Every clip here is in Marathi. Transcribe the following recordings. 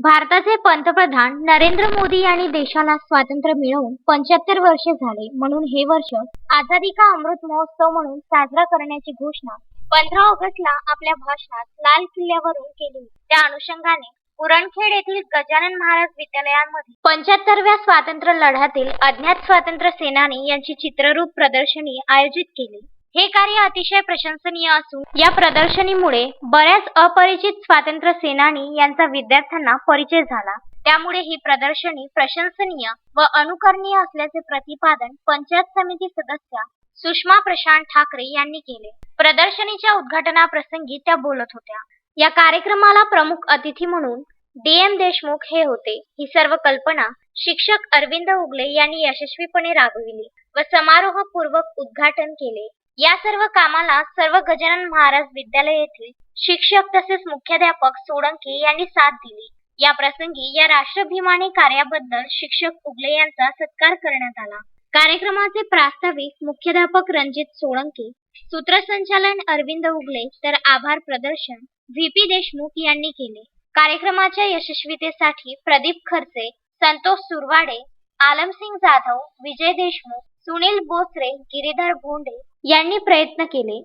भारताचे पंतप्रधान नरेंद्र मोदी यांनी देशाला स्वातंत्र्य मिळवून पंच्याहत्तर वर्षे झाले. म्हणून हे वर्ष आझादी का अमृत महोत्सव म्हणून साजरा करण्याची घोषणा पंधरा ऑगस्टला आपल्या भाषणात लाल किल्ल्यावरून केली. त्या अनुषंगाने उरणखेड येथील गजानन महाराज विद्यालयामध्ये पंच्याहत्तरव्या स्वातंत्र्य लढ्यातील अज्ञात स्वातंत्र्य सेनानी यांची चित्ररूप प्रदर्शनी आयोजित केली. हे कार्य अतिशय प्रशंसनीय असून या प्रदर्शनीमुळे बऱ्याच अपरिचित स्वातंत्र्य सेनानी यांचा विद्यार्थ्यांना परिचय झाला. त्यामुळे ही प्रदर्शनी प्रशंसनीय व अनुकरणीय असल्याचे प्रतिपादन पंचायत समिती सदस्या सुषमा प्रशांत ठाकरे यांनी केले. प्रदर्शनीच्या उद्घाटनाप्रसंगी त्या बोलत होत्या. या कार्यक्रमाला प्रमुख अतिथी म्हणून डी एम देशमुख हे होते. ही सर्व कल्पना शिक्षक अरविंद उगले यांनी यशस्वीपणे राबविली व समारोहपूर्वक उद्घाटन केले. या सर्व कामाला सर्व गजानन महाराज विद्यालय येथील शिक्षक तसेच मुख्याध्यापक सोळंके यांनी साथ दिली. या प्रसंगी या राष्ट्राभिमानी कार्याबद्दल शिक्षक उगले यांचा सत्कार करण्यात आला. कार्यक्रमाचे प्रास्ताविक मुख्याध्यापक रणजित सोळंके सूत्रसंचालन अरविंद उगले तर आभार प्रदर्शन व्ही पी देशमुख यांनी केले. कार्यक्रमाच्या यशस्वीतेसाठी प्रदीप खर्चे संतोष सुरवाडे आलमसिंग जाधव विजय देशमुख सुनील बोसरे गिरीधर भोंडे यांनी प्रयत्न केले.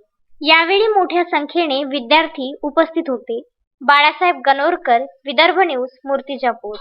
यावेळी मोठ्या संख्येने विद्यार्थी उपस्थित होते. बाळासाहेब गणोरकर विदर्भ न्यूज मूर्तिजापूर.